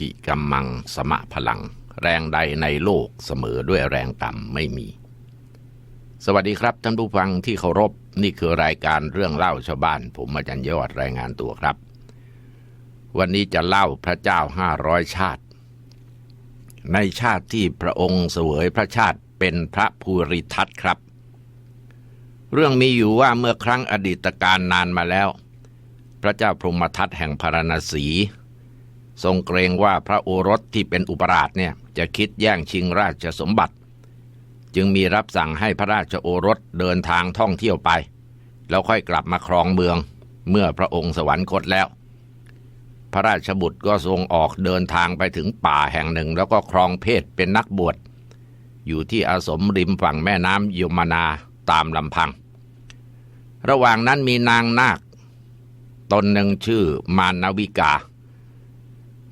ธิกัมมังสมะพลัง แรงใดในโลกเสมอด้วยแรงต่ำไม่มี สวัสดีครับท่านผู้ฟังที่เคารพนี่คือรายการเรื่องเล่าชาวบ้าน ผมอาจารย์ยอดรายงานตัวครับ วันนี้จะเล่าพระเจ้าห้าร้อยชาติ ในชาติที่พระองค์เสวยพระชาติเป็นพระภูริทัตครับ เรื่องมีอยู่ว่าเมื่อครั้งอดีตการนานมาแล้ว พระเจ้าพรหมทัตแห่งพารณสี ทรงเกรงว่าพระโอรสที่เป็นอุปราชเนี่ยจะคิดแย่งชิงราชสมบัติ จึงมีรับสั่งให้พระราชโอรสเดินทางท่องเที่ยวไป แล้วค่อยกลับมาครองเมือง เมื่อพระองค์สวรรคตแล้ว พระราชบุตรก็ทรงออกเดินทางไปถึงป่าแห่งหนึ่ง แล้วก็ครองเพศเป็นนักบวชอยู่ที่อาสมริมฝั่งแม่น้ำยมนาตามลำพัง ระหว่างนั้นมีนางนาค ตนหนึ่งชื่อมานนาวิกา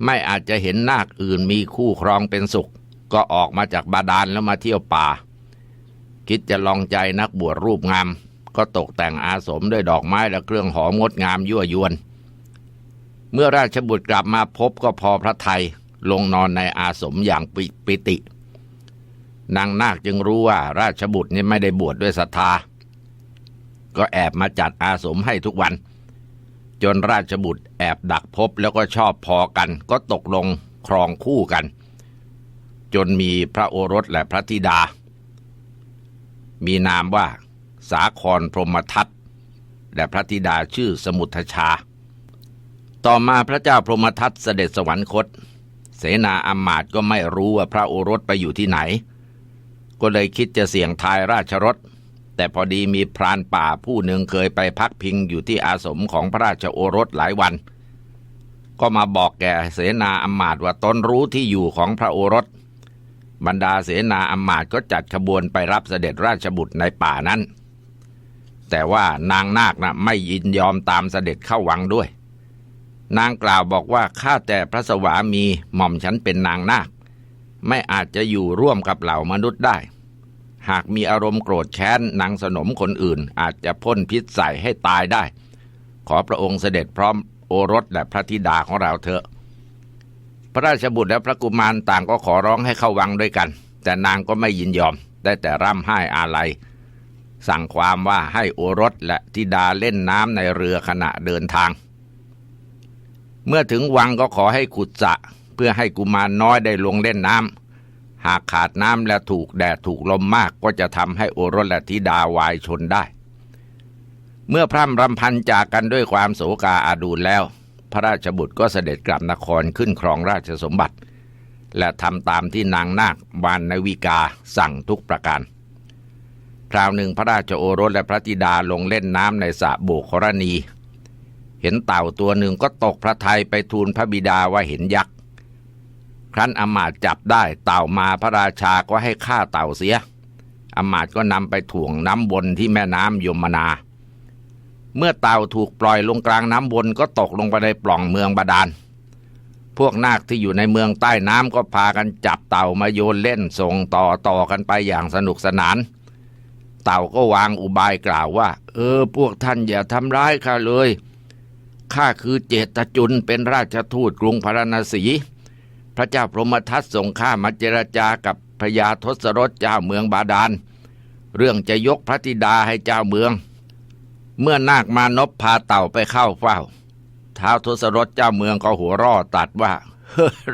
ไม่อาจจะเห็นนาคอื่นมีคู่ครองเป็นสุข ก็ออกมาจากบาดาลแล้วมาเที่ยวป่า คิดจะลองใจนักบวชรูปงาม ก็ตกแต่งอาสมด้วยดอกไม้และเครื่องหอมงดงามยั่วยวน เมื่อราชบุตรกลับมาพบก็พอพระไทยลงนอนในอาสมอย่างปิปิติ นางนาคจึงรู้ว่าราชบุตรนี่ไม่ได้บวชดด้วยศรัทธา ก็แอบมาจัดอาสมให้ทุกวัน จนราชบุตรแอบดักพบแล้วก็ชอบพอกัน ก็ตกลงครองคู่กัน จนมีพระโอรสและพระธิดา มีนามว่าสาครพรหมทัตและพระธิดาชื่อสมุทชา ต่อมาพระเจ้าพรหมทัตเสด็จสวรรคต เสนาอำมาตย์ก็ไม่รู้ว่าพระโอรสไปอยู่ที่ไหน ก็เลยคิดจะเสี่ยงทายราชรถ แต่พอดีมีพรานป่าผู้หนึ่งเคยไปพักพิงอยู่ที่อาสมของพระราชโอรสหลายวัน ก็มาบอกแก่เสนาอำมาตว่าตนรู้ที่อยู่ของพระโอรส บรรดาเสนาอำมาตก็จัดขบวนไปรับเสด็จราชบุตรในป่านั้น แต่ว่านางนาคนะไม่ยินยอมตามเสด็จเข้าวังด้วย นางกล่าวบอกว่าข้าแต่พระสวามีหม่อมฉันเป็นนางนาค ไม่อาจจะอยู่ร่วมกับเหล่ามนุษย์ได้ หากมีอารมณ์โกรธแค้นนางสนมคนอื่น อาจจะพ่นพิษใส่ให้ตายได้ ขอพระองค์เสด็จพร้อมโอรสและพระธิดาของเราเถอะ พระราชบุตรและพระกุมารต่างก็ขอร้องให้เข้าวังด้วยกัน แต่นางก็ไม่ยินยอม ได้แต่ร่ำไห้อาลัย สั่งความว่าให้โอรสและธิดาเล่นน้ำในเรือขณะเดินทาง เมื่อถึงวังก็ขอให้ขุดสะเพื่อให้กุมารน้อยได้ลงเล่นน้ำ หากขาดน้ำและถูกแดดถูกลมมากก็จะทำให้โอรสและธิดาวายชนได้ เมื่อพร่ำรำพันจากกันด้วยความโศกาอาดูลแล้ว พระราชบุตรก็เสด็จกลับนครขึ้นครองราชสมบัติ และทำตามที่นางนาควานนวิกาสั่งทุกประการคราวหนึ่งพระราชโอรสและพระธิดาลงเล่นน้ำในสระโบกรณี เห็นเต่าตัวหนึ่งก็ตกพระทัยไปทูลพระบิดาว่าเห็นยักษ์ ครั้นอมาต์จับได้เต่ามาพระราชาก็ให้ฆ่าเต่าเสียอมาต์ก็นำไปถ่วงน้ำวนที่แม่น้ำยมนา เมื่อเต่าถูกปล่อยลงกลางน้ำวนก็ตกลงไปในปล่องเมืองบาดาล พวกนาคที่อยู่ในเมืองใต้น้ำก็พากันจับเต่ามาโยนเล่นส่งต่อต่อกันไปอย่างสนุกสนาน เต่าก็วางอุบายกล่าวว่า เออ พวกท่านอย่าทำร้ายข้าเลยข้าคือเจตจุลเป็นราชทูตกรุงพาราณสี พระเจ้าพรหมทัตส่งข้ามาเจรจากับพญาทศรถเจ้าเมืองบาดาล เรื่องจะยกพระธิดาให้เจ้าเมือง เมื่อนาคมานพพาเต่าไปเข้าเฝ้าท้าวทศรถเจ้าเมืองก็หัวร่อตัดว่า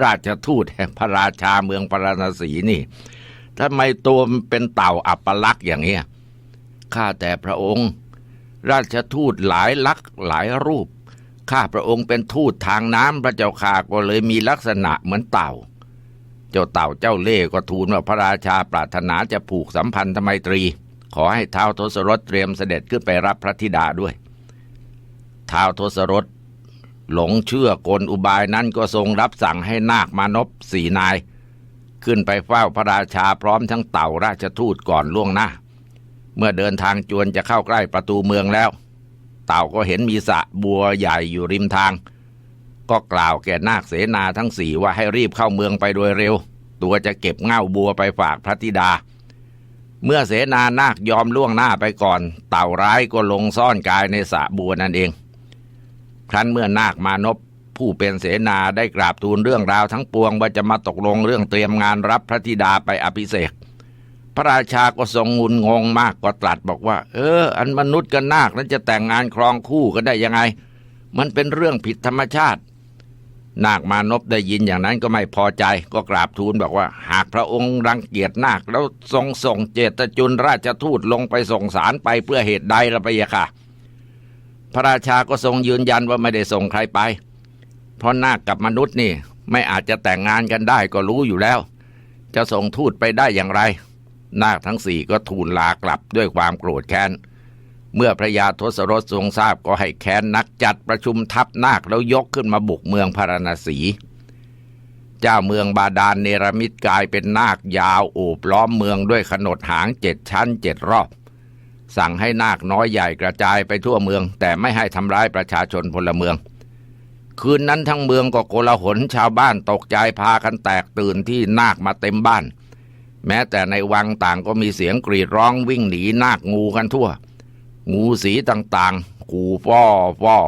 ราชทูตแห่งพระราชาเมืองพราณสีนี่ทำไมตัวมันเป็นเต่าอัปลักษ์อย่างเงี้ยข้าแต่พระองค์ ราชทูตหลายลักษ์หลายรูป ข้าพระองค์เป็นทูตทางน้ำพระเจ้าข่าก็เลยมีลักษณะเหมือนเต่า เจ้าเต่าเจ้าเล่ก็ทูลว่าพระราชาปรารถนาจะผูกสัมพันธไมตรี ขอให้ท้าวทศรถเตรียมเสด็จขึ้นไปรับพระธิดาด้วยท้าวทศรถหลงเชื่อกลอุบายนั้นก็ทรงรับสั่งให้นาคมานพสี่นาย ขึ้นไปเฝ้าพระราชาพร้อมทั้งเต่าราชทูตก่อนล่วงหน้า เมื่อเดินทางจวนจะเข้าใกล้ประตูเมืองแล้ว เต่าก็เห็นมีสระบัวใหญ่อยู่ริมทาง ก็กล่าวแก่นาคเสนาทั้งสี่ว่าให้รีบเข้าเมืองไปโดยเร็ว ตัวจะเก็บเง่าบัวไปฝากพระธิดา เมื่อเสนานาคยอมล่วงหน้าไปก่อน เต่าร้ายก็ลงซ่อนกายในสระบัวนั่นเอง ครั้นเมื่อนาคมานพผู้เป็นเสนาได้กราบทูลเรื่องราวทั้งปวงว่าจะมาตกลงเรื่องเตรียมงานรับพระธิดาไปอภิเษก พระราชาก็ทรงงุนงงมากก็ตรัสบอกว่า เออ อันมนุษย์กับนาคนั้นจะแต่งงานครองคู่กันได้ยังไง มันเป็นเรื่องผิดธรรมชาติ นาคมานพได้ยินอย่างนั้นก็ไม่พอใจ ก็กราบทูลบอกว่า หากพระองค์รังเกียจนาค แล้วทรงส่งเจตจุลราชทูตลงไปส่งสารไปเพื่อเหตุใดละพะยะค่ะ พระราชาก็ทรงยืนยันว่าไม่ได้ส่งใครไป เพราะนาคกับมนุษย์นี่ ไม่อาจจะแต่งงานกันได้ก็รู้อยู่แล้ว จะส่งทูตไปได้อย่างไร นาคทั้งสี่ก็ทูลลากลับด้วยความโกรธแค้น เมื่อพระยาทศรถทรงทราบก็ให้แค้นนักจัดประชุมทัพนาคแล้วยกขึ้นมาบุกเมืองพาราณสี เจ้าเมืองบาดาลเนรมิตกายเป็นนาคยาวโอบล้อมเมืองด้วยขนดหางเจ็ดชั้นเจ็ดรอบ สั่งให้นาคน้อยใหญ่กระจายไปทั่วเมือง แต่ไม่ให้ทำร้ายประชาชนพลเมืองคืนนั้นทั้งเมืองก็โกลาหลชาวบ้านตกใจพากันแตกตื่นที่นาคมาเต็มบ้าน แม้แต่ในวังต่างก็มีเสียงกรีดร้องวิ่งหนีนาคงูกันทั่ว งูสีต่างๆขู่ฟ้อฟ้อ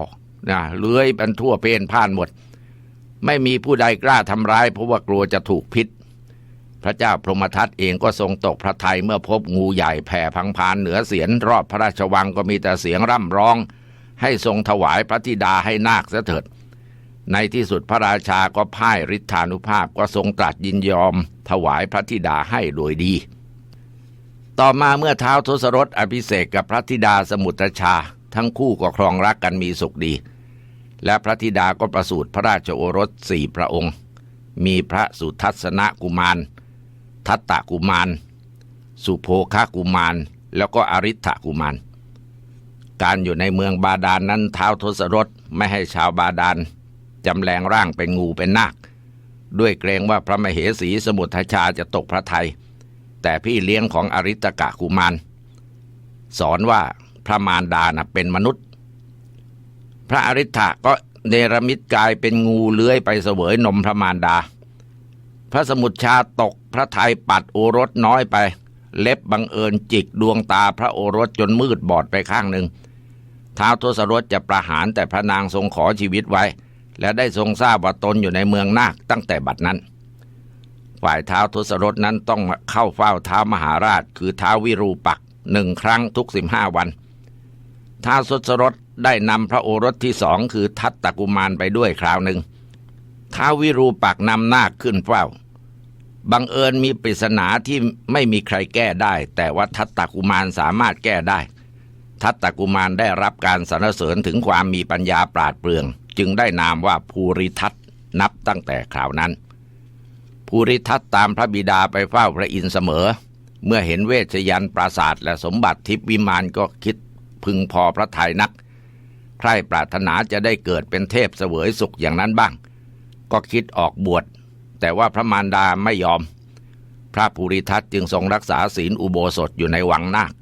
นะเลื้อยเป็นทั่วเพนพ่านหมด ไม่มีผู้ใดกล้าทำร้ายเพราะว่ากลัวจะถูกพิษ พระเจ้าพรหมทัตเองก็ทรงตกพระทัยเมื่อพบงูใหญ่แผ่พังพานเหนือเสียนรอบพระราชวังก็มีแต่เสียงร่ำร้อง ให้ทรงถวายพระธิดาให้นาคเสถิด ในที่สุดพระราชาก็พ่ายฤทธานุภาพก็ทรงตรัสยินยอม ถวายพระธิดาให้โดยดี ต่อมาเมื่อเท้าทศรถอภิเษกกับพระธิดาสมุทรชา ทั้งคู่ก็ครองรักกันมีสุขดี และพระธิดาก็ประสูติพระราชโอรสสี่พระองค์ มีพระสุทัศนกุมาร ทัตตกุมาร สุโภคกุมาร แล้วก็อริ t กุมาร การอยู่ในเมืองบาดาลนนั้นเท้าทศรถไม่ให้ชาวบาดาล จำแรงร่างเป็นงูเป็นนาค ด้วยเกรงว่าพระมเหสีสมุทรชาจะตกพระทัยแต่พี่เลี้ยงของอริตกะกุมารสอนว่าพระมารดานะเป็นมนุษย์ พระอริ t ก็เนรมิตกายเป็นงูเลื้อยไปเสวยนมพระมารดา พระสมุทรชาตกพระทัยปัดโอรสน้อยไป เล็บบังเอิญจิกดวงตาพระโอรสจนมืดบอดไปข้างหนึ่งท้าวทศรถจะประหารแต่พระนางทรงขอชีวิตไว้ และได้ทรงทราบว่าตนอยู่ในเมืองนาคตั้งแต่บัดนั้น ฝ่ายเท้าทศรถนั้นต้องเข้าเฝ้าเท้ามหาราช คือเท้าวิรูปักษ์หนึ่งครั้งทุกสิบห้าวันท้าทศรถได้นำพระโอรสที่สองคือทัตตกุมารไปด้วยคราวหนึ่งท้าวิรูปักษ์นำนาคขึ้นเฝ้า บังเอิญมีปริศนาที่ไม่มีใครแก้ได้ แต่ว่าทัตตกุมารสามารถแก้ได้ ทัตตกุมารได้รับการสรรเสริญถึงความมีปัญญาปราดเปรื่อง จึงได้นามว่าภูริทัตนับตั้งแต่คราวนั้น ภูริทัตตามพระบิดาไปเฝ้าพระอินทร์เสมอ เมื่อเห็นเวชยันปราศาสตร์และสมบัติทิพวิมานก็คิดพึงพอพระทัยนัก ใครปรารถนาจะได้เกิดเป็นเทพเสวยสุขอย่างนั้นบ้าง ก็คิดออกบวช แต่ว่าพระมารดาไม่ยอม พระภูริทัตจึงทรงรักษาศีลอุโบสถอยู่ในวังนาค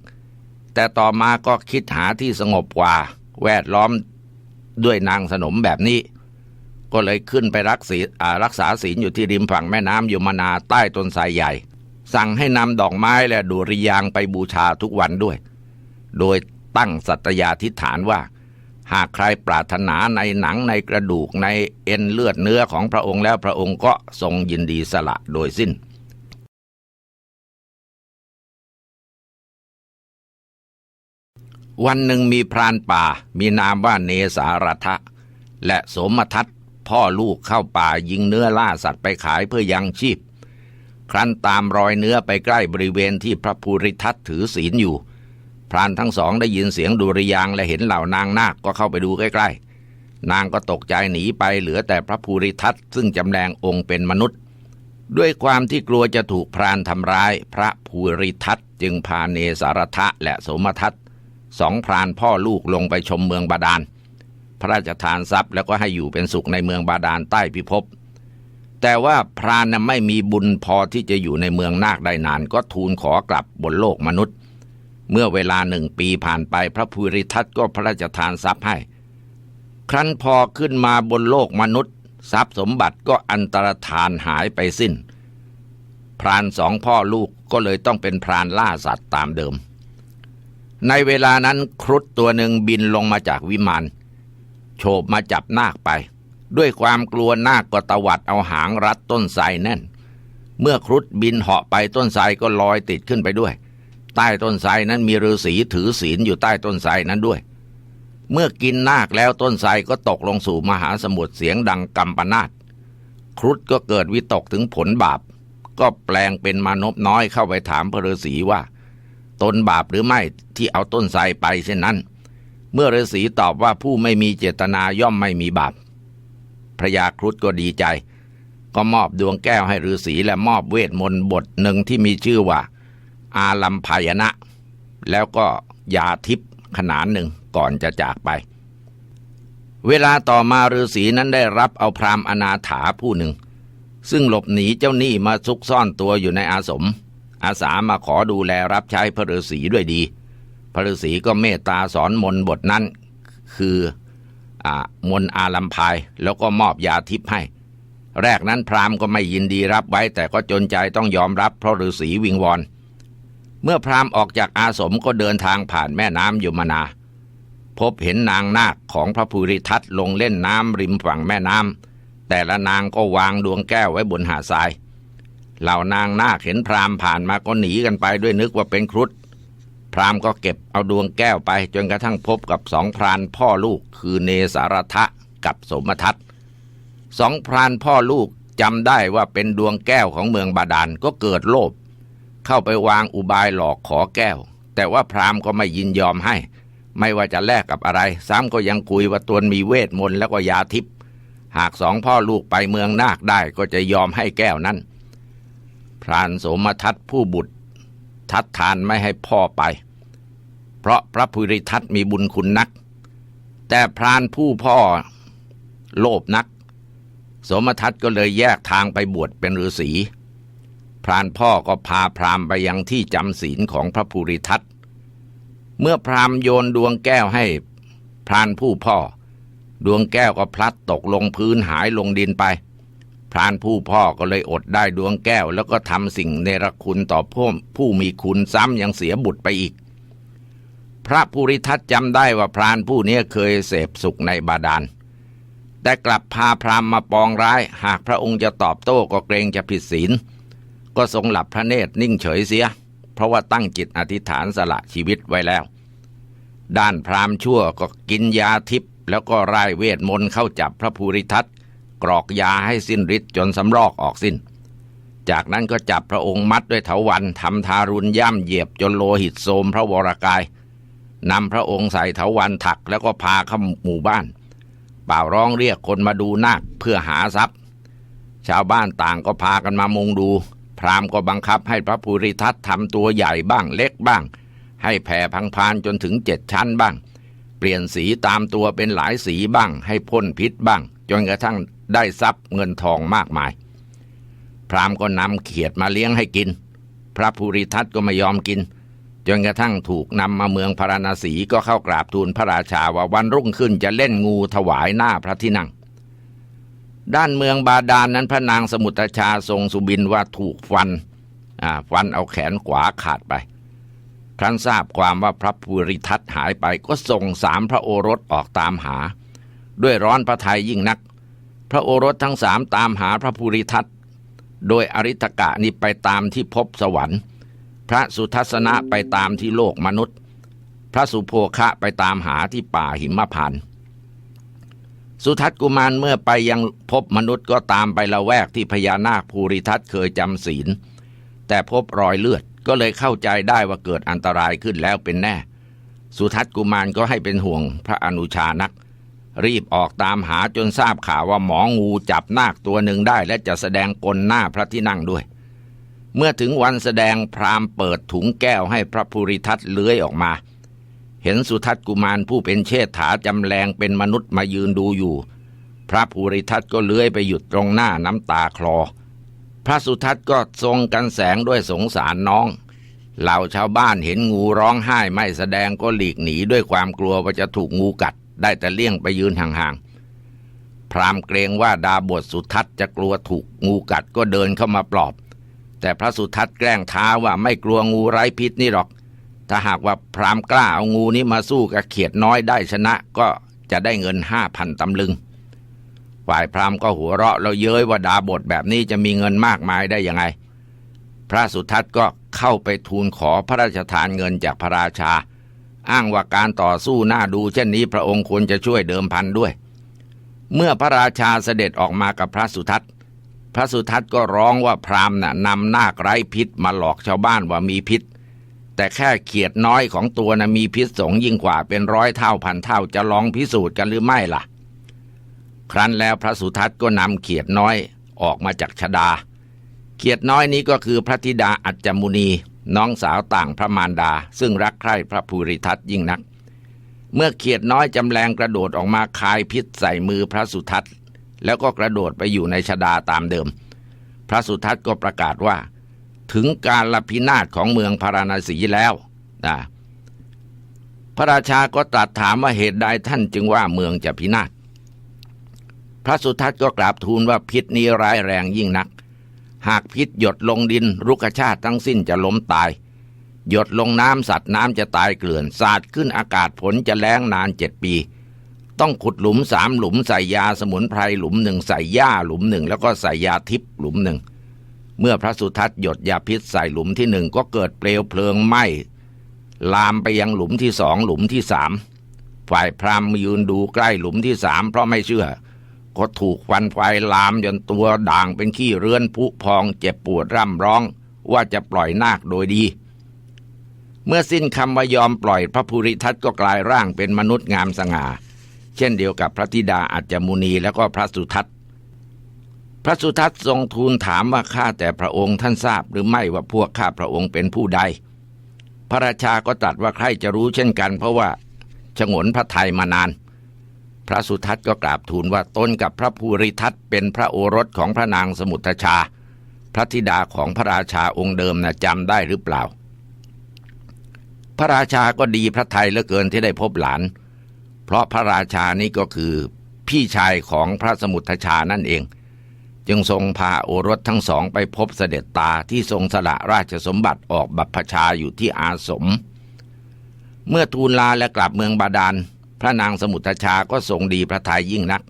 แต่ต่อมาก็คิดหาที่สงบกว่า แวดล้อม ด้วยนางสนมแบบนี้ ก็เลยขึ้นไปรักศีอ่ารักษาศีลอยู่ที่ริมฝั่งแม่น้ำยมนาใต้ต้นไทรใหญ่ สั่งให้นำดอกไม้และดุริยางไปบูชาทุกวันด้วย โดยตั้งสัตยาธิฐานว่า หากใครปรารถนาในหนังในกระดูกในเอ็นเลือดเนื้อของพระองค์แล้วพระองค์ก็ทรงยินดีสละโดยสิ้น วันหนึ่งมีพรานป่า มีนามว่าเนสารทะ และสมทัตพ่อลูกเข้าป่ายิงเนื้อล่าสัตว์ไปขายเพื่อยังชีพ ครั้นตามรอยเนื้อไปใกล้บริเวณที่พระภูริทัตถือศีลอยู่ พรานทั้งสองได้ยินเสียงดุริยางและเห็นเหล่านางนาคก็เข้าไปดูใกล้ๆ นางก็ตกใจหนีไปเหลือแต่พระภูริทัตซึ่งจำแรงองค์เป็นมนุษย์ ด้วยความที่กลัวจะถูกพรานทำร้าย พระภูริทัตจึงพาเนสารทะและสมทัต สองพรานพ่อลูกลงไปชมเมืองบาดาล พระราชทานทรัพย์แล้วก็ให้อยู่เป็นสุขในเมืองบาดาลใต้พิภพแต่ว่าพรานนะไม่มีบุญพอที่จะอยู่ในเมืองนาคได้นาน ก็ทูลขอกลับบนโลกมนุษย์ เมื่อเวลาหนึ่งปีผ่านไปพระภูริทัตก็พระราชทานทรัพย์ให้ ครั้นพอขึ้นมาบนโลกมนุษย์ ทรัพย์สมบัติก็อันตรธานหายไปสิ้น พรานสองพ่อลูกก็เลยต้องเป็นพรานล่าสัตว์ตามเดิม ในเวลานั้นครุฑตัวหนึ่งบินลงมาจากวิมานโฉบมาจับนาคไป ด้วยความกลัวนาคก็ตวัดเอาหางรัดต้นไทรแน่น เมื่อครุฑบินเหาะไปต้นไทรก็ลอยติดขึ้นไปด้วย ใต้ต้นไทรนั้นมีฤาษีถือศีลอยู่ใต้ต้นไทรนั้นด้วย เมื่อกินนาคแล้วต้นไทรก็ตกลงสู่มหาสมุทรเสียงดังกำปนาตครุฑก็เกิดวิตกถึงผลบาป ก็แปลงเป็นมานพน้อยเข้าไปถามพระฤาษีว่า ตนบาปหรือไม่ที่เอาต้นไทรไปเช่นนั้น เมื่อฤาษีตอบว่าผู้ไม่มีเจตนาย่อมไม่มีบาปพระยาครุฑก็ดีใจ ก็มอบดวงแก้วให้ฤาษีและมอบเวทมนต์บทหนึ่งที่มีชื่อว่า อาลัมพายณะแล้วก็ยาทิพย์ขนานหนึ่งก่อนจะจากไป เวลาต่อมาฤาษีนั้นได้รับเอาพรามอนาถาผู้หนึ่ง ซึ่งหลบหนีเจ้าหนี้มาซุกซ่อนตัวอยู่ในอาสม อาสามาขอดูแลรับใช้พระฤาษีด้วยดี พระฤาษีก็เมตตาสอนมนบทนั้น คืออมนอาลัมพายแล้วก็มอบยาทิพย์ให้ แรกนั้นพราหมณ์ก็ไม่ยินดีรับไว้ แต่ก็จนใจต้องยอมรับเพราะฤาษีวิงวอนเมื่อพราหมณ์ออกจากอาสมก็เดินทางผ่านแม่น้ำยมนา พบเห็นนางนาคของพระภูริทัตลงเล่นน้ำริมฝั่งแม่น้ำแต่ละนางก็วางดวงแก้วไว้บนหาดทราย เหล่านางนาคเห็นพรามผ่านมาก็หนีกันไปด้วยนึกว่าเป็นครุฑพรามก็เก็บเอาดวงแก้วไปจนกระทั่งพบกับสองพรานพ่อลูกคือเนสารทะกับสมทัตสองพรานพ่อลูกจำได้ว่าเป็นดวงแก้วของเมืองบาดาลก็เกิดโลภเข้าไปวางอุบายหลอกขอแก้ว แต่ว่าพรามก็ไม่ยินยอมให้ ไม่ว่าจะแลกกับอะไร ซ้ำก็ยังคุยว่าตนมีเวทมนต์แล้วก็ยาทิพย์หากสองพ่อลูกไปเมืองนาคได้ก็จะยอมให้แก้วนั้น พรานโสมทัตผู้บุตร ทัดทานไม่ให้พ่อไป เพราะพระภูริทัตมีบุญคุณนัก แต่พรานผู้พ่อโลภนักสมทัตก็เลยแยกทางไปบวชเป็นฤาษีพรานพ่อก็พาพรามไปยังที่จำศีลของพระภูริทัตเมื่อพรามโยนดวงแก้วให้พรานผู้พ่อ ดวงแก้วก็พลัดตกลงพื้นหายลงดินไป พรานผู้พ่อก็เลยอดได้ดวงแก้ว แล้วก็ทำสิ่งเนรคุณต่อผู้ผู้มีคุณซ้ำยังเสียบุตรไปอีก พระภูริทัตจำได้ว่าพรานผู้นี้เคยเสพสุขในบาดาล แต่กลับพาพรามมาปองร้าย หากพระองค์จะตอบโต้ก็เกรงจะผิดศีล ก็ทรงหลับพระเนตรนิ่งเฉยเสีย เพราะว่าตั้งจิตอธิษฐานสละชีวิตไว้แล้ว ด้านพรามชั่วก็กินยาทิพย์แล้วก็ร่ายเวทมนต์เข้าจับพระภูริทัต กรอกยาให้สิ้นฤทธิ์จนสำรอกออกสิ้น จากนั้นก็จับพระองค์มัดด้วยเถาวันทำทารุณย่ำเหยียบจนโลหิตโสมพระวรกายนำพระองค์ใส่เถาวันถักแล้วก็พาเข้าหมู่บ้านเป่าร้องเรียกคนมาดูนาคเพื่อหาทรัพย์ ชาวบ้านต่างก็พากันมามุงดู พราหมณ์ก็บังคับให้พระภูริทัตทำตัวใหญ่บ้างเล็กบ้าง ให้แผ่พังพานจนถึงเจ็ดชั้นบ้าง เปลี่ยนสีตามตัวเป็นหลายสีบ้าง ให้พ่นพิษบ้าง จนกระทั่ง ได้ทรัพย์เงินทองมากมาย พราหมณ์ก็นำเขียดมาเลี้ยงให้กิน พระภูริทัตก็ไม่ยอมกิน จนกระทั่งถูกนำมาเมืองพาราณสีก็เข้ากราบทูลพระราชาว่าวันรุ่งขึ้นจะเล่นงูถวายหน้าพระที่นั่ง ด้านเมืองบาดาลนนั้นพระนางสมุทรชาทรงสุบินว่าถูกฟันฟันเอาแขนขวาขาดไปครั้นทราบความว่าพระภูริทัตหายไปก็ส่งสามพระโอรสออกตามหา ด้วยร้อนพระทัยยิ่งนัก พระโอรสทั้งสามตามหาพระภูริทัตโดยอริตกะนี้ไปตามที่พบสวรรค์ พระสุทัศนะไปตามที่โลกมนุษย์ พระสุโภคะไปตามหาที่ป่าหิมพานสุทัศกุมารเมื่อไปยังพบมนุษย์ก็ตามไปละแวกที่พญานาคภูริทัตเคยจำศีล แต่พบรอยเลือดก็เลยเข้าใจได้ว่าเกิดอันตรายขึ้นแล้วเป็นแน่ สุทัศกุมารก็ให้เป็นห่วงพระอนุชานัก รีบออกตามหาจนทราบข่าวว่าหมองูจับนาคตัวหนึ่งได้ และจะแสดงกลหน้าพระที่นั่งด้วย เมื่อถึงวันแสดงพรามเปิดถุงแก้วให้พระภูริทัตเลื้อยออกมา เห็นสุทัศกุมารผู้เป็นเชษฐาจำแรงเป็นมนุษย์มายืนดูอยู่ พระภูริทัตก็เลื้อยไปหยุดตรงหน้าน้ำตาคลอ พระสุทัศก็ทรงกันแสงด้วยสงสารน้องเหล่าชาวบ้านเห็นงูร้องไห้ไม่แสดงก็หลีกหนีด้วยความกลัวว่าจะถูกงูกัด ได้แต่เลี่ยงไปยืนห่างๆ พรามเกรงว่าดาบทสุทัศน์จะกลัวถูกงูกัดก็เดินเข้ามาปลอบ แต่พระสุทัศน์แกล้งท้าว่าไม่กลัวงูไร้พิษนี่หรอก ถ้าหากว่าพรามกล้าเอางูนี้มาสู้กับเขียดน้อยได้ชนะก็จะได้เงินห้าพันตำลึง ฝ่ายพราหม์ก็หัวเราะแล้วเย้ยว่าดาบทแบบนี้จะมีเงินมากมายได้ยังไง พระสุทัศน์ก็เข้าไปทูลขอพระราชทานเงินจากพระราชา อ้างว่าการต่อสู้น่าดูเช่นนี้พระองค์ควรจะช่วยเดิมพันด้วย เมื่อพระราชาเสด็จออกมากับพระสุทัศน์ พระสุทัศน์ก็ร้องว่าพราหมณ์น่ะนำนาคไร้พิษมาหลอกชาวบ้านว่ามีพิษ แต่แค่เขียดน้อยของตัวนะมีพิษสงยิ่งกว่าเป็นร้อยเท่าพันเท่าจะลองพิสูจน์กันหรือไม่ล่ะ ครั้นแล้วพระสุทัศน์ก็นำเขียดน้อยออกมาจากชดา เขียดน้อยนี้ก็คือพระธิดาอัจจมุนี น้องสาวต่างพระมารดา ซึ่งรักใคร่พระภูริทัตยิ่งนัก เมื่อเขียดน้อยจำแรงกระโดดออกมาคายพิษใส่มือพระสุทัศน์แล้วก็กระโดดไปอยู่ในชดาตามเดิม พระสุทัศน์ก็ประกาศว่า ถึงการลพินาศของเมืองพาราณสีแล้วนะพระราชาก็ตรัสถามว่าเหตุใดท่านจึงว่าเมืองจะพินาศพระสุทัศน์ก็กราบทูลว่าพิษนี้ร้ายแรงยิ่งนัก หากพิษหยดลงดินรุกชาติทั้งสิ้นจะล้มตาย หยดลงน้ำสัตว์น้ำจะตายเกลื่อน สาดขึ้นอากาศฝนจะแล้งนานเจ็ดปี ต้องขุดหลุมสามหลุมใส่ยาสมุนไพรหลุมหนึ่งใส่หญ้าหลุมหนึ่งแล้วก็ใส่ยาทิพย์หลุมหนึ่ง เมื่อพระสุทัศน์หยดยาพิษใส่หลุมที่หนึ่งก็เกิดเปลวเพลิงไหม้ลามไปยังหลุมที่สองหลุมที่สามฝ่ายพราหมณ์ยืนดูใกล้หลุมที่สามเพราะไม่เชื่อ ก็ถูกควันไฟลามจนตัวด่างเป็นขี้เรือนผุพองเจ็บปวดร่ำร้องว่าจะปล่อยนาคโดยดี เมื่อสิ้นคำว่ายอมปล่อยพระภูริทัตก็กลายร่างเป็นมนุษย์งามสง่า เช่นเดียวกับพระธิดาอัจจมุนีแล้วก็พระสุทัศน์พระสุทัศน์ทรงทูลถามว่าข้าแต่พระองค์ท่านทราบหรือไม่ว่าพวกข้าพระองค์เป็นผู้ใด พระราชาก็ตรัสว่าใครจะรู้เช่นกัน เพราะว่าฉงนพระไทยมานาน พระสุทัศน์ก็กราบทูลว่าตนกับพระภูริทัตเป็นพระโอรสของพระนางสมุทรชา พระธิดาของพระราชาองค์เดิมนะจำได้หรือเปล่า พระราชาก็ดีพระไทยเหลือเกินที่ได้พบหลาน เพราะพระราชานี้ก็คือพี่ชายของพระสมุทรชานั่นเอง จึงทรงพาโอรสทั้งสองไปพบเสด็จตาที่ทรงสละราชสมบัติออกบัพพชาอยู่ที่อาสม เมื่อทูลลาและกลับเมืองบาดาล พระนางสมุทชาก็ทรงดีพระทัยยิ่งนัก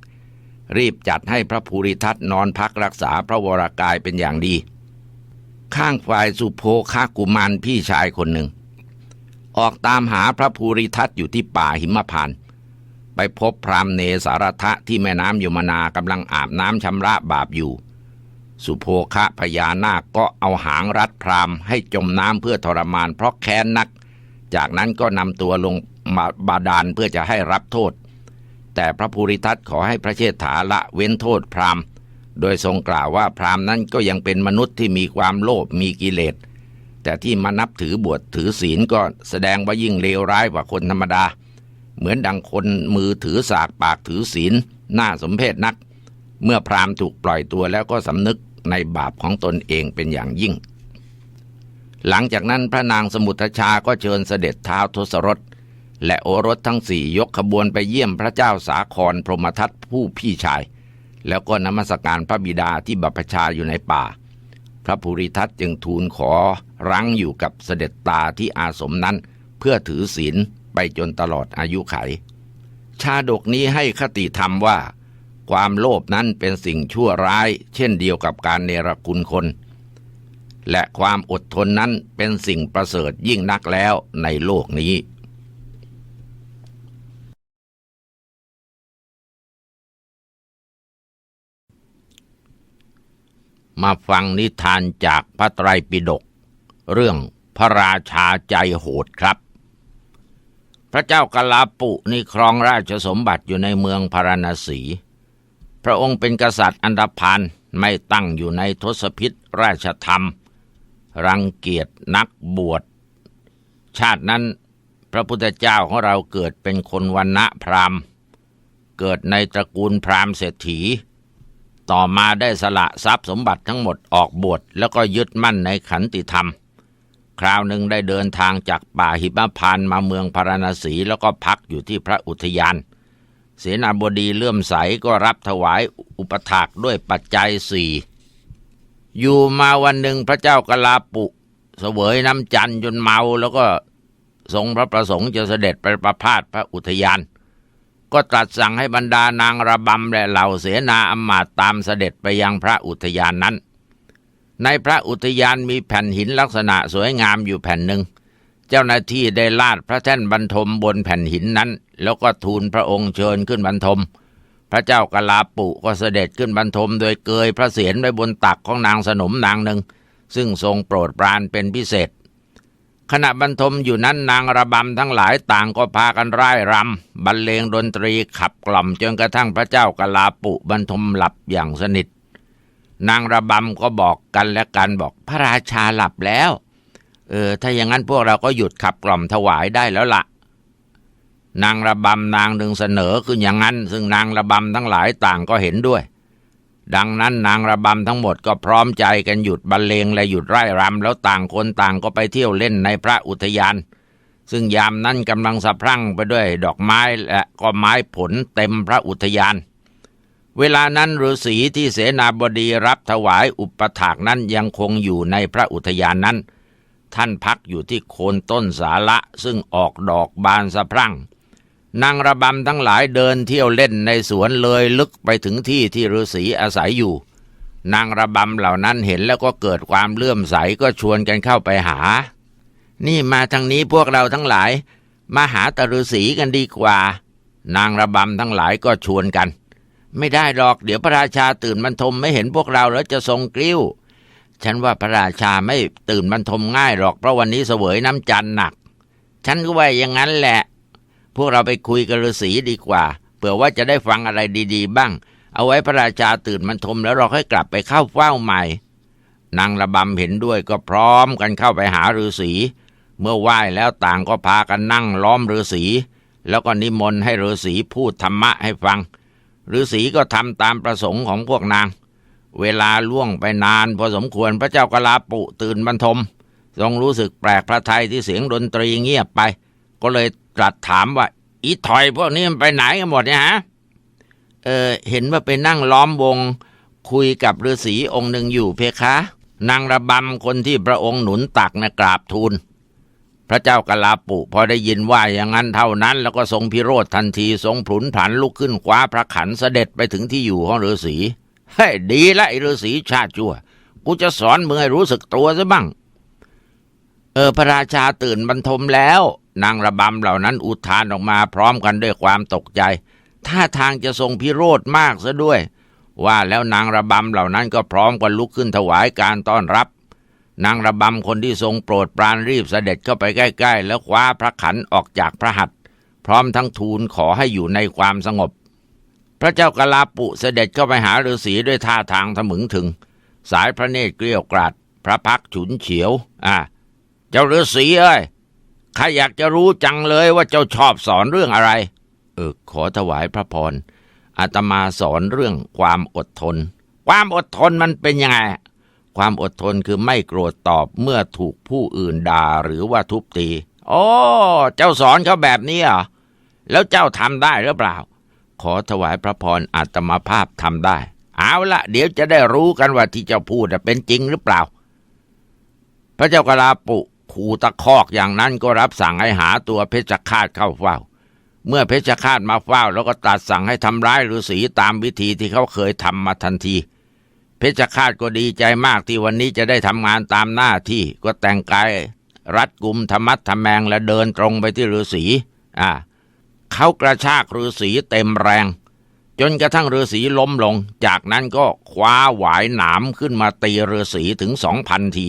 รีบจัดให้พระภูริทัตนอนพักรักษาพระวรากายเป็นอย่างดี ข้างฝ่ายสุโภคากุมารพี่ชายคนหนึ่ง ออกตามหาพระภูริทัตอยู่ที่ป่าหิมพานต์ไปพบพรามเนสารทะที่แม่น้ำยมนากำลังอาบน้ำชำระบาปอยู่ สุโภคะพญานาคก็เอาหางรัดพรามให้จมน้ำเพื่อทรมานเพราะแค้นนัก จากนั้นก็นำตัวลง บาดาลเพื่อจะให้รับโทษ แต่พระภูริทัตขอให้พระเชษฐาละเว้นโทษพรามโดยทรงกล่าวว่าพรามนั้นก็ยังเป็นมนุษย์ที่มีความโลภมีกิเลส แต่ที่มานับถือบวชถือศีลก็แสดงว่ายิ่งเลวร้ายกว่าคนธรรมดา เหมือนดังคนมือถือสากปากถือศีลหน่าสมเพชนัก เมื่อพรามถูกปล่อยตัวแล้วก็สำนึกในบาปของตนเองเป็นอย่างยิ่งหลังจากนั้นพระนางสมุทรชาก็เชิญเสด็จเท้าทศรถ และโอรสทั้งสี่ยกขบวนไปเยี่ยมพระเจ้าสาครพรหมทัตผู้พี่ชาย แล้วก็นมัสการพระบิดาที่บัพพชาอยู่ในป่า พระภูริทัตจึงทูลขอรั้งอยู่กับเสด็จตาที่อาสมนั้น เพื่อถือศีลไปจนตลอดอายุไข ชาดกนี้ให้คติธรรมว่า ความโลภนั้นเป็นสิ่งชั่วร้าย เช่นเดียวกับการเนรคุณคน และความอดทนนั้นเป็นสิ่งประเสริฐยิ่งนักแล้วในโลกนี้ มาฟังนิทานจากพระไตรปิฎกเรื่องพระราชาใจโหดครับ พระเจ้ากลาปุนี่ครองราชสมบัติอยู่ในเมืองพาราณสี พระองค์เป็นกษัตริย์อันดพานไม่ตั้งอยู่ในทศพิษราชธรรม รังเกียจนักบวช ชาตินั้นพระพุทธเจ้าของเราเกิดเป็นคนวันณะพราหมณ์ เกิดในตระกูลพราหมณ์เศรษฐี ต่อมาได้สละทรัพย์สมบัติทั้งหมดออกบวชแล้วก็ยึดมั่นในขันติธรรม คราวหนึ่งได้เดินทางจากป่าหิมพานมาเมืองพาราณสีแล้วก็พักอยู่ที่พระอุทยาน เสนาบดีเลื่อมใสก็รับถวายอุปถากด้วยปัจจัยสี่อยู่มาวันหนึ่งพระเจ้ากลาปุเสวยน้ำจันทร์จนเมาแล้วก็ทรงพระประสงค์จะเสด็จไปประพาสพระอุทยาน ก็ตรัสสั่งให้บรรดานางระบำและเหล่าเสนาอำมาตย์ตามเสด็จไปยังพระอุทยานนั้น ในพระอุทยานมีแผ่นหินลักษณะสวยงามอยู่แผ่นหนึ่ง เจ้าหน้าที่ได้ลาดพระแท่นบรรทมบนแผ่นหินนั้น แล้วก็ทูลพระองค์เชิญขึ้นบรรทม พระเจ้ากลาปุก็เสด็จขึ้นบรรทม โดยเกยพระเศียรไว้บนตักของนางสนมนางหนึ่ง ซึ่งทรงโปรดปรานเป็นพิเศษ ขณะบรรทมอยู่นั้นนางระบำทั้งหลายต่างก็พากันร่ายรำบรรเลงดนตรีขับกล่อมจนกระทั่งพระเจ้ากลาปุบรรทมหลับอย่างสนิท นางระบำก็บอกกันและกันบอกพระราชาหลับแล้ว เออ ถ้าอย่างนั้นพวกเราก็หยุดขับกล่อมถวายได้แล้วละ่ะ นางระบำนางหนึ่งเสนอขึ้นอย่างนั้น ซึ่งนางระบำทั้งหลายต่างก็เห็นด้วย ดังนั้นนางระบำทั้งหมดก็พร้อมใจกันหยุดบรรเลงและหยุดไร่รำแล้วต่างคนต่างก็ไปเที่ยวเล่นในพระอุทยาน ซึ่งยามนั้นกำลังสะพรั่งไปด้วยดอกไม้และก็ไม้ผลเต็มพระอุทยาน เวลานั้นฤาษีที่เสนาบดีรับถวายอุปถากนั้นยังคงอยู่ในพระอุทยานนั้น ท่านพักอยู่ที่โคนต้นสาละซึ่งออกดอกบานสะพรั่ง นางระบำทั้งหลายเดินเที่ยวเล่นในสวนเลยลึกไปถึงที่ที่ฤาษีอาศัยอยู่ นางระบำเหล่านั้นเห็นแล้วก็เกิดความเลื่อมใสก็ชวนกันเข้าไปหา นี่มาทางนี้พวกเราทั้งหลาย มาหาตฤาษีกันดีกว่า นางระบำทั้งหลายก็ชวนกัน ไม่ได้หรอกเดี๋ยวพระราชาตื่นบรรทมไม่เห็นพวกเราแล้วจะทรงกลิ้ว ฉันว่าพระราชาไม่ตื่นบรรทมง่ายหรอกเพราะวันนี้เสวยน้ำจันทร์หนัก ฉันก็ว่าอย่างนั้นแหละ วกเราไปคุยกับฤาษีดีกว่าเผื่อว่าจะได้ฟังอะไรดีๆ บ้าง เอาไว้พระราชาตื่นบรรทมแล้วเราค่อยกลับไปเข้าเฝ้าใหม่ นางระบำเห็นด้วยก็พร้อมกันเข้าไปหาฤาษีเมื่อไหว้แล้วต่างก็พากันนั่งล้อมฤาษีแล้วก็นิมนต์ให้ฤาษีพูดธรรมะให้ฟังฤาษีก็ทำตามประสงค์ของพวกนาง เวลาล่วงไปนานพอสมควรพระเจ้ากลาปุตื่นบรรทม ทรงรู้สึกแปลกพระทัยที่เสียงดนตรีเงียบไป ก็เลย ตรัสถามว่า อีถอยพวกนี้มันไปไหนกันหมดเนี่ยฮะ เออเห็นว่าไปนั่งล้อมวง คุยกับฤาษีองค์หนึ่งอยู่เพคะ นางระบำคนที่พระองค์หนุนตักนะกราบทูลพระเจ้ากลาปุพอได้ยินว่าอย่างนั้นเท่านั้น แล้วก็ทรงพิโรธทันทีทรงผุนผันลุกขึ้นคว้าพระขันเสด็จไปถึงที่อยู่ของฤาษีเฮ้ยดีละไอ้ฤาษีชาติชั่ว กูจะสอนมึงให้รู้สึกตัวซะบ้าง เออพระราชาตื่นบรรทมแล้ว นางระบำเหล่านั้นอุทานออกมาพร้อมกันด้วยความตกใจ ท่าทางจะทรงพิโรธมากซะด้วย ว่าแล้วนางระบำเหล่านั้นก็พร้อมกันลุกขึ้นถวายการต้อนรับ นางระบำคนที่ทรงโปรดปรานรีบเสด็จเข้าไปใกล้ ๆ แล้วคว้าพระขันออกจากพระหัตถ์พร้อมทั้งทูลขอให้อยู่ในความสงบ พระเจ้ากลาปุเสด็จเข้าไปหาฤาษีด้วยท่าทางทะมึงถึง สายพระเนตรเกลียวกราดพระพักฉุนเฉียว อ่า เจ้าฤาษีเอ้ย ข้าอยากจะรู้จังเลยว่าเจ้าชอบสอนเรื่องอะไร เออ ขอถวายพระพร อาตมาสอนเรื่องความอดทน ความอดทนมันเป็นยังไง ความอดทนคือไม่โกรธตอบเมื่อถูกผู้อื่นด่าหรือว่าทุบตี โอ้ เจ้าสอนเขาแบบนี้เหรอ แล้วเจ้าทำได้หรือเปล่า ขอถวายพระพรอาตมาภาพทำได้ เอาละเดี๋ยวจะได้รู้กันว่าที่เจ้าพูดเป็นจริงหรือเปล่า พระเจ้ากลาปุ ขู่ตะคอกอย่างนั้นก็รับสั่งให้หาตัวเพชฌฆาตเข้าเฝ้า เมื่อเพชฌฆาตมาเฝ้า แล้วก็ตรัสสั่งให้ทำร้ายฤาษีตามวิธีที่เขาเคยทำมาทันที เพชฌฆาตก็ดีใจมากที่วันนี้จะได้ทำงานตามหน้าที่ก็แต่งกายรัดกุมธรรมัดทำแมงและเดินตรงไปที่ฤาษีอ่าเขากระชากฤาษีเต็มแรง จนกระทั่งฤาษีล้มลง จากนั้นก็คว้าหวายหนามขึ้นมาตีฤาษีถึงสองพันที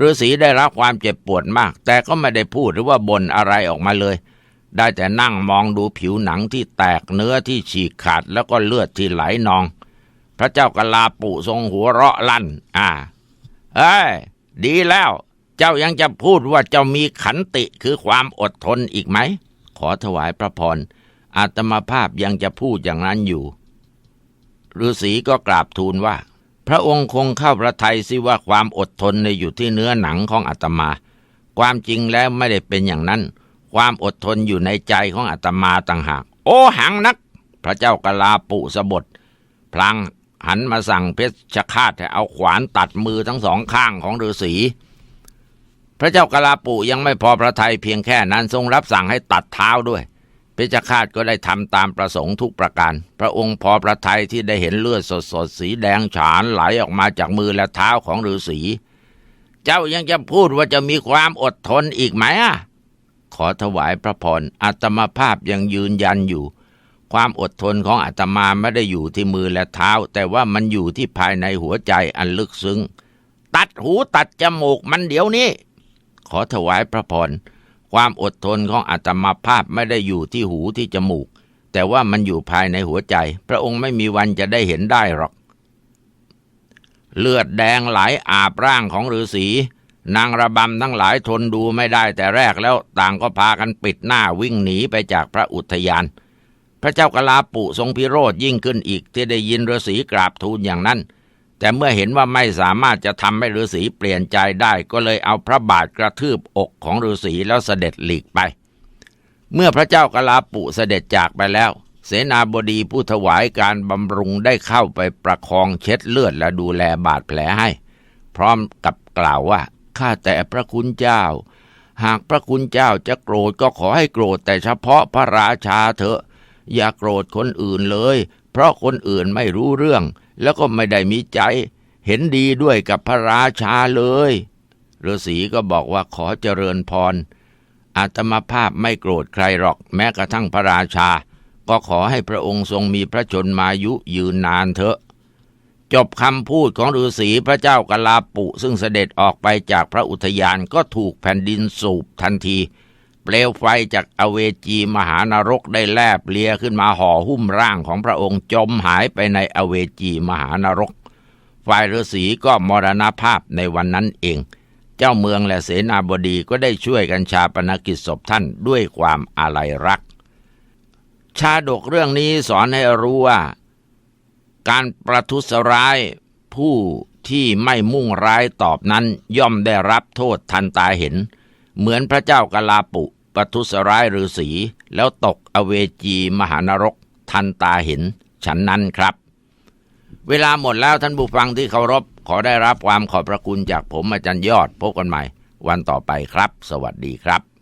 ฤาษีได้รับความเจ็บปวดมาก แต่ก็ไม่ได้พูดหรือว่าบ่นอะไรออกมาเลย ได้แต่นั่งมองดูผิวหนังที่แตกเนื้อที่ฉีกขาดแล้วก็เลือดที่ไหลนอง พระเจ้ากลาปุทรงหัวเราะลั่น อ่าเอ้ยดีแล้ว เจ้ายังจะพูดว่าเจ้ามีขันติคือความอดทนอีกไหม ขอถวายพระพรอาตมาภาพยังจะพูดอย่างนั้นอยู่ฤาษีก็กราบทูลว่า พระองค์คงเข้าพระทัยสิว่าความอดทนในอยู่ที่เนื้อหนังของอาตมา ความจริงแล้วไม่ได้เป็นอย่างนั้น ความอดทนอยู่ในใจของอาตมาต่างหาก โอ้หังนัก พระเจ้ากลาปุสบท พลางหันมาสั่งเพชฌฆาตให้เอาขวานตัดมือทั้งสองข้างของฤาษีพระเจ้ากลาปุยังไม่พอพระทัยเพียงแค่นั้นทรงรับสั่งให้ตัดเท้าด้วย เพชฌฆาตก็ได้ทำตามประสงค์ทุกประการ พระองค์พอพระทัยที่ได้เห็นเลือดสดๆสีแดงฉานไหลออกมาจากมือและเท้าของฤาษี เจ้ายังจะพูดว่าจะมีความอดทนอีกไหมอะขอถวายพระพรอาตมาภาพยังยืนยันอยู่ ความอดทนของอาตมาไม่ได้อยู่ที่มือและเท้า แต่ว่ามันอยู่ที่ภายในหัวใจอันลึกซึ้ง ตัดหูตัดจมูกมันเดี๋ยวนี้ ขอถวายพระพร ความอดทนของอาตมาภาพไม่ได้อยู่ที่หูที่จมูก แต่ว่ามันอยู่ภายในหัวใจ พระองค์ไม่มีวันจะได้เห็นได้หรอก เลือดแดงไหลอาบร่างของฤาษีนางระบำทั้งหลายทนดูไม่ได้แต่แรกแล้วต่างก็พากันปิดหน้าวิ่งหนีไปจากพระอุทยาน พระเจ้ากลาปุทรงพิโรธยิ่งขึ้นอีกที่ได้ยินฤาษีกราบทูลอย่างนั้น แต่เมื่อเห็นว่าไม่สามารถจะทำให้ฤาษีเปลี่ยนใจได้ ก็เลยเอาพระบาทกระทืบอกของฤาษีแล้วเสด็จหลีกไป เมื่อพระเจ้ากลาปุเสด็จจากไปแล้ว เสนาบดีผู้ถวายการบำรุงได้เข้าไปประคองเช็ดเลือดและดูแลบาดแผลให้ พร้อมกับกล่าวว่าข้าแต่พระคุณเจ้า หากพระคุณเจ้าจะโกรธก็ขอให้โกรธแต่เฉพาะพระราชาเถอะ อย่าโกรธคนอื่นเลย เพราะคนอื่นไม่รู้เรื่อง แล้วก็ไม่ได้มีใจ เห็นดีด้วยกับพระราชาเลยฤาษีก็บอกว่าขอเจริญพร อาตมาภาพไม่โกรธใครหรอกแม้กระทั่งพระราชา ก็ขอให้พระองค์ทรงมีพระชนมายุยืนนานเถอะ จบคำพูดของฤาษีพระเจ้ากลาปุซึ่งเสด็จออกไปจากพระอุทยานก็ถูกแผ่นดินสูบทันที เปลวไฟจากอเวจีมหานรกได้แลบเลียขึ้นมาห่อหุ้มร่างของพระองค์จมหายไปในอเวจีมหานรก ฝ่ายฤาษีก็มรณภาพในวันนั้นเอง เจ้าเมืองและเสนาบดีก็ได้ช่วยกันชาปนกิจศพท่านด้วยความอาลัยรัก ชาดกเรื่องนี้สอนให้รู้ว่า การประทุษร้ายผู้ที่ไม่มุ่งร้ายตอบนั้นย่อมได้รับโทษทันตาเห็น เหมือนพระเจ้ากลาปุ ประทุษร้ายฤาษีแล้วตกอเวจีมหานรก ทันตาเห็นฉันนั้นครับ เวลาหมดแล้วท่านผู้ฟังที่เคารพขอได้รับความขอบพระคุณจากผมอาจารย์ยอด พบกันใหม่ วันต่อไปครับ สวัสดีครับ